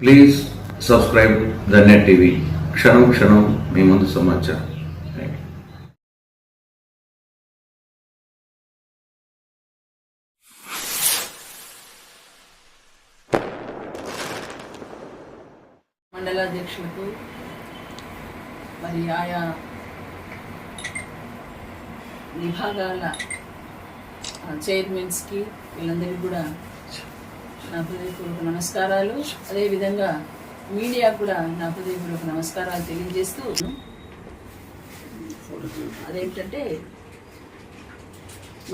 Please subscribe the Net TV క్షణం క్షణం మీ ముందు సమాచారం. మండలాధ్యక్షులకు మరి ఆయా విభాగాల చైర్మన్స్కి వీళ్ళందరికీ కూడా నా హృదయపూర్వక నమస్కారాలు. అదేవిధంగా మీడియా కూడా నా హృదయపూర్వక నమస్కారాలు తెలియజేస్తూ అదేంటంటే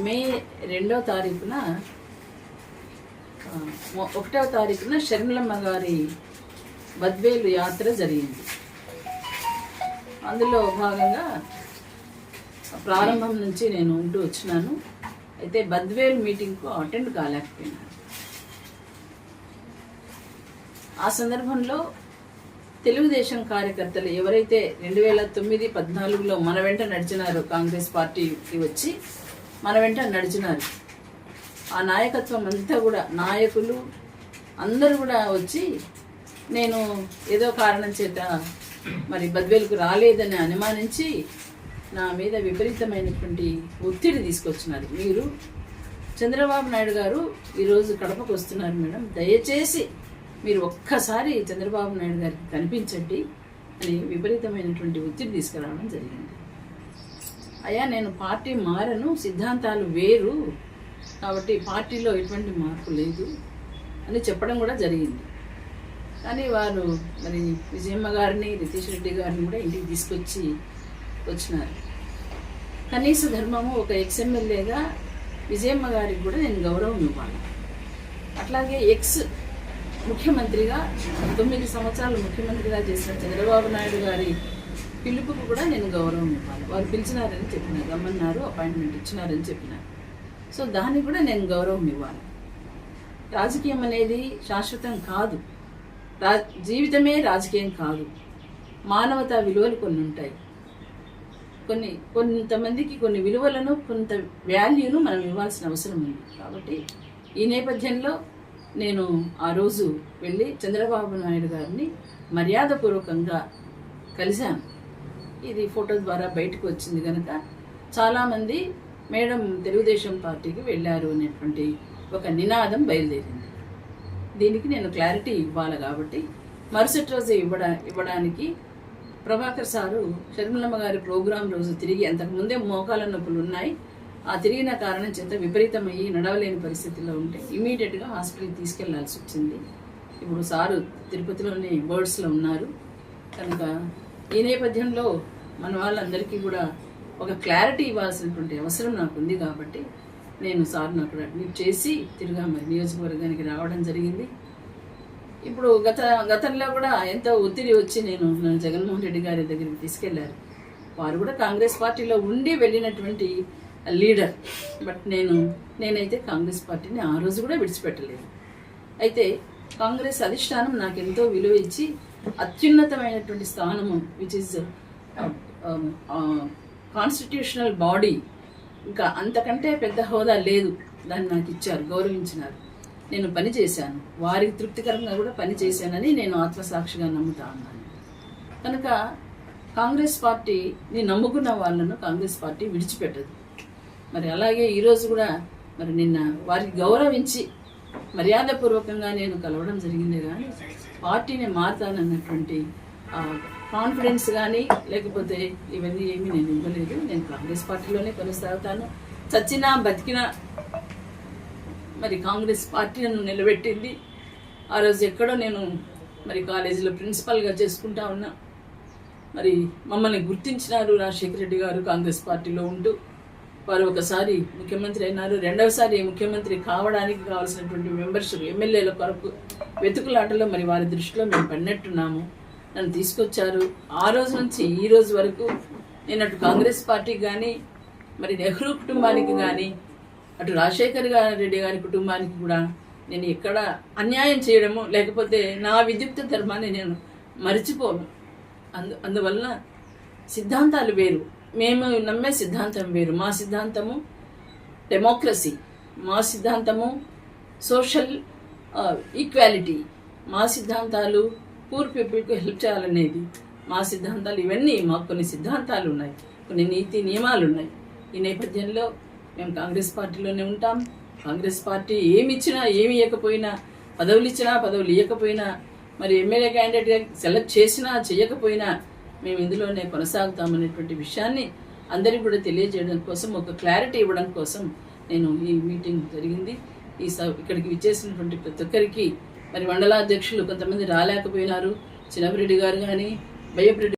మే రెండో తారీఖున ఒకటో తారీఖున షర్మిలమ్మ గారి బద్వేలు యాత్ర జరిగింది. అందులో భాగంగా ప్రారంభం నుంచి నేను ఉంటూ వచ్చినాను. అయితే బద్వేల్ మీటింగ్కు అటెండ్ కాలేకపోయినాను. ఆ సందర్భంలో తెలుగుదేశం కార్యకర్తలు ఎవరైతే రెండు వేల తొమ్మిది పద్నాలుగులో మన వెంట నడిచినారో కాంగ్రెస్ పార్టీకి వచ్చి మన వెంట నడిచినారు. ఆ నాయకత్వం అంతా కూడా నాయకులు అందరూ కూడా వచ్చి నేను ఏదో కారణం చేత మరి బద్వేలుకు రాలేదని అనుమానించి నా మీద విపరీతమైనటువంటి ఒత్తిడి తీసుకొచ్చినారు. మీరు చంద్రబాబు నాయుడు గారు ఈరోజు కడపకు వస్తున్నారు మేడం. దయచేసి మీరు ఒక్కసారి చంద్రబాబు నాయుడు గారికి కనిపించండి అని విపరీతమైనటువంటి ఒత్తిడి తీసుకురావడం జరిగింది. అయ్యా నేను పార్టీ మారను సిద్ధాంతాలు వేరు కాబట్టి పార్టీలో ఎటువంటి మార్పు లేదు అని చెప్పడం కూడా జరిగింది. కానీ వారు మరి విజయమ్మ గారిని రితీష్ రెడ్డి గారిని కూడా ఇంటికి తీసుకొచ్చి వచ్చినారు. కనీస ధర్మము ఒక ఎక్స్ఎమ్మెల్యేగా విజయమ్మ గారికి కూడా నేను గౌరవం ఇవ్వాలి. అట్లాగే ఎక్స్ ముఖ్యమంత్రిగా తొమ్మిది సంవత్సరాలు ముఖ్యమంత్రిగా చేసిన చంద్రబాబు నాయుడు గారి పిలుపుకు కూడా నేను గౌరవం ఇవ్వాలి. వారు పిలిచినారని చెప్పిన గమన్నారు అపాయింట్మెంట్ ఇచ్చినారని చెప్పినారు సో దానికి కూడా నేను గౌరవం ఇవ్వాలి. రాజకీయం అనేది శాశ్వతం కాదు. రా జీవితమే రాజకీయం కాదు. మానవతా విలువలు కొన్ని ఉంటాయి. కొన్ని కొంతమందికి కొన్ని విలువలను కొంత వాల్యూను మనం ఇవ్వాల్సిన అవసరం ఉంది. కాబట్టి ఈ నేపథ్యంలో నేను ఆ రోజు వెళ్ళి చంద్రబాబు నాయుడు గారిని మర్యాదపూర్వకంగా కలిశాను. ఇది ఫోటో ద్వారా బయటకు వచ్చింది కనుక చాలామంది మేడం తెలుగుదేశం పార్టీకి వెళ్ళారు అనేటువంటి ఒక నినాదం బయలుదేరింది. దీనికి నేను క్లారిటీ ఇవ్వాలి కాబట్టి మరుసటి రోజు ఇవ్వడా ఇవ్వడానికి ప్రభాకర్ సారు షర్మిలమ్మ గారి ప్రోగ్రాం రోజు తిరిగి అంతకుముందే మోకాల నొప్పులు ఉన్నాయి. ఆ తిరిగిన కారణం చేత విపరీతమయ్యి నడవలేని పరిస్థితిలో ఉంటే ఇమీడియట్గా హాస్పిటల్కి తీసుకెళ్ళాల్సి వచ్చింది. ఇప్పుడు సారు తిరుపతిలోని బర్డ్స్లో ఉన్నారు. కనుక ఈ నేపథ్యంలో మన వాళ్ళందరికీ కూడా ఒక క్లారిటీ ఇవ్వాల్సినటువంటి అవసరం నాకు ఉంది కాబట్టి నేను సార్ అక్కడ అడ్మిట్ చేసి తిరుగా మరి నియోజకవర్గానికి రావడం జరిగింది. ఇప్పుడు గత గతంలో కూడా ఎంతో ఒత్తిడి వచ్చి నేను నన్ను జగన్మోహన్ రెడ్డి గారి దగ్గరికి తీసుకెళ్ళారు. వారు కూడా కాంగ్రెస్ పార్టీలో ఉండి వెళ్ళినటువంటి లీడర్. బట్ నేను నేనైతే కాంగ్రెస్ పార్టీని ఆ రోజు కూడా విడిచిపెట్టలేదు. అయితే కాంగ్రెస్ అధిష్టానం నాకు ఎంతో విలువ ఇచ్చి అత్యున్నతమైనటువంటి స్థానము విచ్ ఇస్ కాన్స్టిట్యూషనల్ బాడీ ఇంకా అంతకంటే పెద్ద హోదా లేదు దాన్ని నాకు ఇచ్చారు గౌరవించినారు. నేను పని చేశాను. వారికి తృప్తికరంగా కూడా పని చేశానని నేను ఆత్మసాక్షిగా నమ్ముతా ఉన్నాను. కనుక కాంగ్రెస్ పార్టీని నమ్ముకున్న వాళ్ళను కాంగ్రెస్ పార్టీ విడిచిపెట్టదు. మరి అలాగే ఈరోజు కూడా మరి నిన్న వారికి గౌరవించి మర్యాదపూర్వకంగా నేను కలవడం జరిగింది కానీ పార్టీని మారుతానన్నటువంటి కాన్ఫిడెన్స్ కానీ లేకపోతే ఇవన్నీ ఏమీ నేను ఇవ్వలేదు. నేను కాంగ్రెస్ పార్టీలోనే కొనసాగుతాను. చచ్చినా బతికినా మరి కాంగ్రెస్ పార్టీ నన్ను నిలబెట్టింది. ఆ రోజు ఎక్కడో నేను మరి కాలేజీలో ప్రిన్సిపల్గా చేసుకుంటా ఉన్నా. మరి మమ్మల్ని గుర్తించినారు రాజశేఖర రెడ్డి గారు కాంగ్రెస్ పార్టీలో ఉంటూ. వారు ఒకసారి ముఖ్యమంత్రి అయినారు. రెండవసారి ముఖ్యమంత్రి కావడానికి కావాల్సినటువంటి మెంబర్షిప్ ఎమ్మెల్యేల కొరకు వెతుకులాటలో మరి వారి దృష్టిలో మేము పడినట్టున్నాము. నన్ను తీసుకొచ్చారు. ఆ రోజు నుంచి ఈ రోజు వరకు నేను అటు కాంగ్రెస్ పార్టీకి కానీ మరి నెహ్రూ కుటుంబానికి కానీ అటు రాజశేఖర్ గారి రెడ్డి గారి కుటుంబానికి కూడా నేను ఎక్కడ అన్యాయం చేయడము లేకపోతే నా విద్యుక్త ధర్మాన్ని నేను మరిచిపోను. అందు అందువలన సిద్ధాంతాలు వేరు. మేము నమ్మే సిద్ధాంతం వేరు. మా సిద్ధాంతము డెమోక్రసీ మా సిద్ధాంతము సోషల్ ఈక్వాలిటీ uh, మా సిద్ధాంతాలు పూర్ పీపుల్కి హెల్ప్ చేయాలనేది. మా సిద్ధాంతాలు ఇవన్నీ మాకు కొన్ని సిద్ధాంతాలు ఉన్నాయి. కొన్ని నీతి నియమాలు ఉన్నాయి. ఈ నేపథ్యంలో మేము కాంగ్రెస్ పార్టీలోనే ఉంటాం. కాంగ్రెస్ పార్టీ ఏమి ఇచ్చినా ఏమి ఇవ్వకపోయినా పదవులు ఇచ్చినా పదవులు ఇవ్వకపోయినా మరి ఎమ్మెల్యే క్యాండిడేట్గా సెలెక్ట్ చేసినా చేయకపోయినా మేము ఇందులోనే కొనసాగుతామనేటువంటి విషయాన్ని అందరికీ కూడా తెలియజేయడం కోసం ఒక క్లారిటీ ఇవ్వడం కోసం నేను ఈ మీటింగ్ జరిగింది. ఈ స- ఇక్కడికి విచ్చేసినటువంటి ప్రతి ఒక్కరికి మరి మండలాధ్యక్షులు కొంతమంది రాలేకపోయినారు. చిన్నపిరెడ్డి గారు కానీ బయ్యపిరెడ్డి